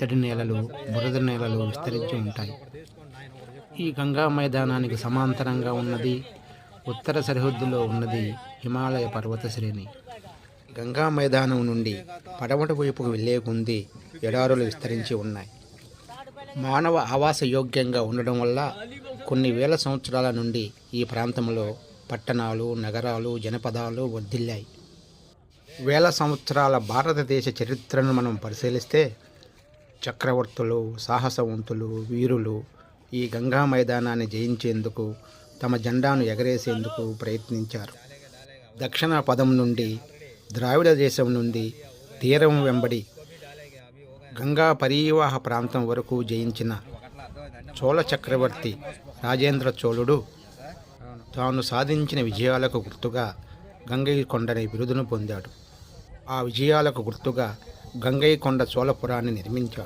చిత్తడి నేలలు బురద నేలలు విస్తరించి ఉంటాయి. ఈ గంగా మైదానానికి సమాంతరంగా ఉన్నది ఉత్తర సరిహద్దులో ఉన్నది హిమాలయ పర్వత శ్రేణి. గంగా మైదానం నుండి పడమటి వైపుకు వెళ్ళేకుంది ఎడారులు విస్తరించి ఉన్నాయి. మానవ ఆవాస యోగ్యంగా ఉండడం వల్ల కొన్ని వేల సంవత్సరాల నుండి ఈ ప్రాంతంలో పట్టణాలు నగరాలు జనపదాలు వర్ధిల్లాయి. వేల సంవత్సరాల భారతదేశ చరిత్రను మనం పరిశీలిస్తే చక్రవర్తులు సాహసవంతులు వీరులు ఈ గంగా మైదానాన్ని జయించేందుకు తమ జెండాను ఎగరేసేందుకు ప్రయత్నించారు. దక్షిణ పదం నుండి ద్రావిడ దేశం నుండి తీరం వెంబడి గంగా పరీవాహ ప్రాంతం వరకు జయించిన చోళ చక్రవర్తి రాజేంద్ర చోళుడు తాను సాధించిన విజయాలకు గుర్తుగా గంగయ్య బిరుదును పొందాడు. ఆ విజయాలకు గుర్తుగా గంగైకొండ చోళపురాన్ని నిర్మించాడు.